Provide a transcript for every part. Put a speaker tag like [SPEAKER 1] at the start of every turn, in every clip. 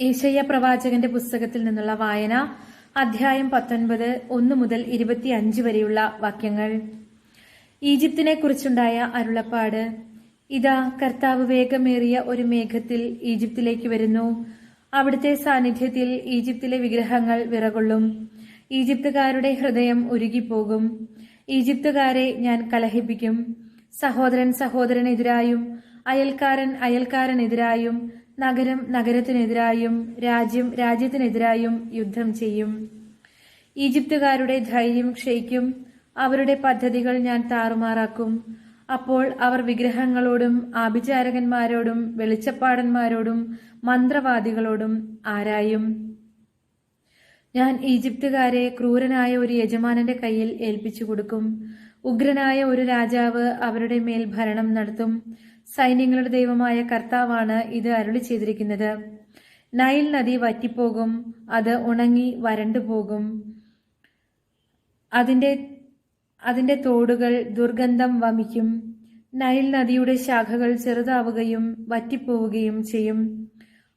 [SPEAKER 1] ഏശയ്യ പ്രവാചകന്റെ പുസ്തകത്തിൽ നിന്നുള്ള വായന അധ്യായം പത്തൊൻപത് ഒന്ന് മുതൽ ഇരുപത്തി അഞ്ച് വരെയുള്ള വാക്യങ്ങൾ. ഈജിപ്തിനെ കുറിച്ചുണ്ടായ അരുളപ്പാട്. ഇതാ കർത്താവ് വേഗമേറിയ ഒരു മേഘത്തിൽ ഈജിപ്തിലേക്ക് വരുന്നു. അവിടുത്തെ സാന്നിധ്യത്തിൽ ഈജിപ്തിലെ വിഗ്രഹങ്ങൾ വിറകൊള്ളും. ഈജിപ്തുകാരുടെ ഹൃദയം ഉരുകിപ്പോകും. ഈജിപ്തുകാരെ ഞാൻ കലഹിപ്പിക്കും. സഹോദരൻ സഹോദരനെതിരായും അയൽക്കാരൻ അയൽക്കാരനെതിരായും നഗരം നഗരത്തിനെതിരായും രാജ്യം രാജ്യത്തിനെതിരായും യുദ്ധം ചെയ്യും. ഈജിപ്തുകാരുടെ ധൈര്യം ക്ഷയിക്കും. അവരുടെ പദ്ധതികൾ ഞാൻ താറുമാറാക്കും. അപ്പോൾ അവർ വിഗ്രഹങ്ങളോടും ആഭിചാരകന്മാരോടും വെളിച്ചപ്പാടന്മാരോടും മന്ത്രവാദികളോടും ആരായും? ഞാൻ ഈജിപ്തുകാരെ ക്രൂരനായ ഒരു യജമാനന്റെ കയ്യിൽ ഏൽപ്പിച്ചു കൊടുക്കും. ഉഗ്രനായ ഒരു രാജാവ് അവരുടെ മേൽ ഭരണം നടത്തും. സൈന്യങ്ങളുടെ ദൈവമായ കർത്താവാണ് ഇത് അരുളി ചെയ്തിരിക്കുന്നത്. നൈൽ നദി വറ്റിപ്പോകും അത് ഉണങ്ങി വരണ്ടു പോകും. അതിന്റെ അതിന്റെ തോടുകൾ ദുർഗന്ധം വമിക്കും. നൈൽ നദിയുടെ ശാഖകൾ ചെറുതാവുകയും വറ്റിപ്പോവുകയും ചെയ്യും.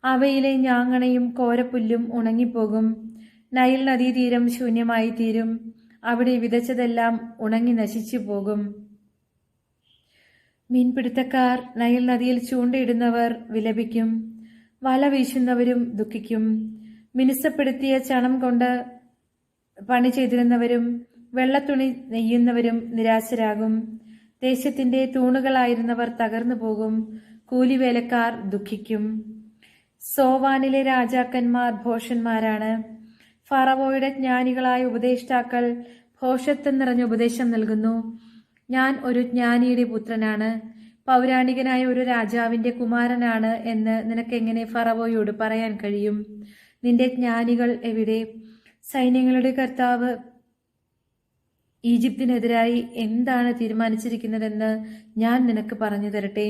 [SPEAKER 1] അവയിലെ ഞാങ്ങണയും കോരപ്പുല്ലും ഉണങ്ങിപ്പോകും. നൈൽ നദീതീരം ശൂന്യമായി തീരും അവിടെ വിതച്ചതെല്ലാം ഉണങ്ങി നശിച്ചു പോകും മീൻപിടുത്തക്കാർ നയൽ നദിയിൽ ചൂണ്ടയിടുന്നവർ വിലപിക്കും വല വീശുന്നവരും ദുഃഖിക്കും. മിനുസപ്പെടുത്തിയ ചണം കൊണ്ട് പണി ചെയ്തിരുന്നവരും വെള്ളത്തുണി നെയ്യുന്നവരും നിരാശരാകും. ദേശത്തിന്റെ തൂണുകളായിരുന്നവർ തകർന്നു പോകും കൂലിവേലക്കാർ ദുഃഖിക്കും. സോവാനിലെ രാജാക്കന്മാർ ഭോഷന്മാരാണ്. ഫറവോയുടെ ജ്ഞാനികളായ ഉപദേഷ്ടാക്കൾ ഭോഷത്വം നിറഞ്ഞ ഉപദേശം നൽകുന്നു. ഞാൻ ഒരു ജ്ഞാനിയുടെ പുത്രനാണ്. പൗരാണികനായ ഒരു രാജാവിന്റെ കുമാരനാണ് എന്ന് നിനക്ക് എങ്ങനെ ഫറവോയോട് പറയാൻ കഴിയും? നിന്റെ ജ്ഞാനികൾ എവിടെ? സൈന്യങ്ങളുടെ കർത്താവ് ഈജിപ്തിനെതിരായി എന്താണ് തീരുമാനിച്ചിരിക്കുന്നതെന്ന് ഞാൻ നിനക്ക് പറഞ്ഞു തരട്ടെ.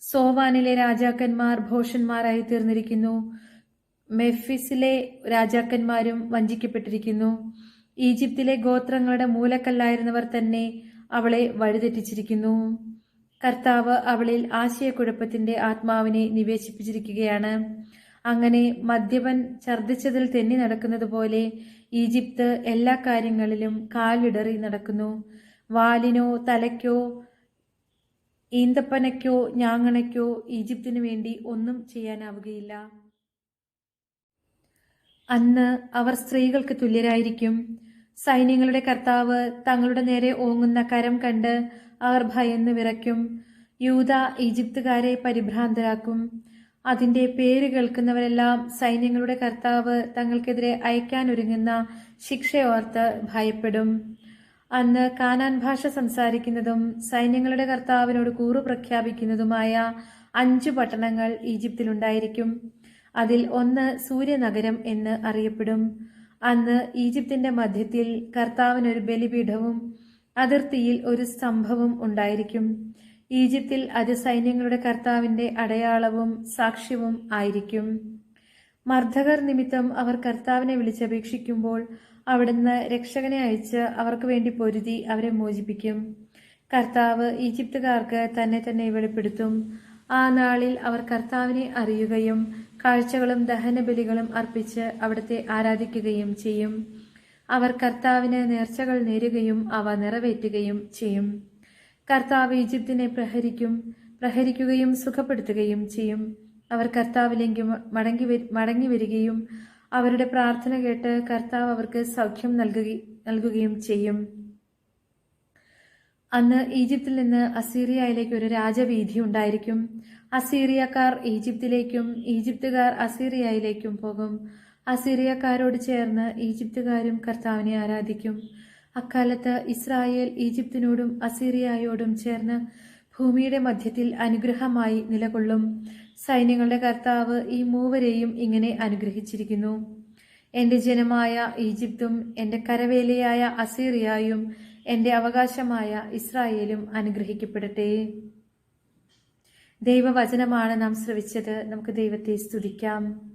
[SPEAKER 1] സോവാനിലെ രാജാക്കന്മാർ ഭോഷന്മാരായി തീർന്നിരിക്കുന്നു. മെഫിസിലെ രാജാക്കന്മാരും വഞ്ചിക്കപ്പെട്ടിരിക്കുന്നു. ഈജിപ്തിലെ ഗോത്രങ്ങളുടെ മൂലക്കല്ലായിരുന്നവർ തന്നെ അവളെ വഴിതെറ്റിച്ചിരിക്കുന്നു. കർത്താവ് അവളിൽ ആശയക്കുഴപ്പത്തിന്റെ ആത്മാവിനെ നിവേശിപ്പിച്ചിരിക്കുകയാണ്. അങ്ങനെ മദ്യപൻ ഛർദ്ദിച്ചതിൽ തെന്നി നടക്കുന്നത് പോലെ ഈജിപ്ത് എല്ലാ കാര്യങ്ങളിലും കാലിടറി നടക്കുന്നു. വാലിനോ തലയ്ക്കോ ഈന്തപ്പനയ്ക്കോ ഞാങ്ങണയ്ക്കോ ഈജിപ്തിനു വേണ്ടി ഒന്നും ചെയ്യാനാവുകയില്ല. അന്ന് അവർ സ്ത്രീകൾക്ക് തുല്യരായിരിക്കും. സൈന്യങ്ങളുടെ കർത്താവ് തങ്ങളുടെ നേരെ ഓങ്ങുന്ന കരം കണ്ട് അവർ ഭയന്ന് വിറയ്ക്കും. യൂത ഈജിപ്തുകാരെ പരിഭ്രാന്തരാക്കും. അതിന്റെ പേര് കേൾക്കുന്നവരെല്ലാം സൈന്യങ്ങളുടെ കർത്താവ് തങ്ങൾക്കെതിരെ അയക്കാൻ അയക്കാനൊരുങ്ങുന്ന ശിക്ഷയോർത്ത് ഭയപ്പെടും. അന്ന് കാനാൻ ഭാഷ സംസാരിക്കുന്നതും സൈന്യങ്ങളുടെ കർത്താവിനോട് കൂറു പ്രഖ്യാപിക്കുന്നതുമായ അഞ്ചു പട്ടണങ്ങൾ ഈജിപ്തിലുണ്ടായിരിക്കും. അതിൽ ഒന്ന് സൂര്യനഗരം എന്ന് അറിയപ്പെടും. അന്ന് ഈജിപ്തിന്റെ മധ്യത്തിൽ കർത്താവിന് ഒരു ബലിപീഠവും അതിർത്തിയിൽ ഒരു സ്തംഭവും ഉണ്ടായിരിക്കും. ഈജിപ്തിൽ അത് സൈന്യങ്ങളുടെ കർത്താവിന്റെ അടയാളവും സാക്ഷ്യവും ആയിരിക്കും. മർദ്ദകർ നിമിത്തം അവർ കർത്താവിനെ വിളിച്ചപേക്ഷിക്കുമ്പോൾ അവിടുന്ന് രക്ഷകനെ അയച്ച് അവർക്ക് വേണ്ടി പൊരുതി അവരെ മോചിപ്പിക്കും. കർത്താവ് ഈജിപ്തുകാർക്ക് തന്നെ തന്നെ വെളിപ്പെടുത്തും. ആ നാളിൽ അവർ കർത്താവിനെ അറിയുകയും കാഴ്ചകളും ദഹനബലികളും അർപ്പിച്ച് അവിടുത്തെ ആരാധിക്കുകയും ചെയ്യും. അവർ കർത്താവിന് നേർച്ചകൾ നേരുകയും അവ നിറവേറ്റുകയും ചെയ്യും. കർത്താവ് ഈജിപ്തിനെ പ്രഹരിക്കും പ്രഹരിക്കുകയും സുഖപ്പെടുത്തുകയും ചെയ്യും. അവർ കർത്താവിലേക്ക് മടങ്ങി മടങ്ങി വരികയും അവരുടെ പ്രാർത്ഥന കേട്ട് കർത്താവ് അവർക്ക് സൗഖ്യം നൽകുക നൽകുകയും ചെയ്യും. അന്ന് ഈജിപ്തിൽ നിന്ന് അസീറിയയിലേക്ക് ഒരു രാജവീതി ഉണ്ടായിരിക്കും. അസീറിയക്കാർ ഈജിപ്തിലേക്കും ഈജിപ്തുകാർ അസീറിയയിലേക്കും പോകും. അസീറിയക്കാരോട് ചേർന്ന് ഈജിപ്തുകാരും കർത്താവിനെ ആരാധിക്കും. അക്കാലത്ത് ഇസ്രായേൽ ഈജിപ്തിനോടും അസീറിയയോടും ചേർന്ന് ഭൂമിയുടെ മധ്യത്തിൽ അനുഗ്രഹമായി നിലകൊള്ളും. സൈന്യങ്ങളുടെ കർത്താവ് ഈ മൂവരെയും ഇങ്ങനെ അനുഗ്രഹിച്ചിരിക്കുന്നു. എന്റെ ജനമായ ഈജിപ്തും എന്റെ കരവേലയായ അസീറിയായും എന്റെ അവകാശമായ ഇസ്രായേലും അനുഗ്രഹിക്കപ്പെടട്ടെ. ദൈവവചനമാണ് നാം ശ്രവിച്ചത്. നമുക്ക് ദൈവത്തെ സ്തുതിക്കാം.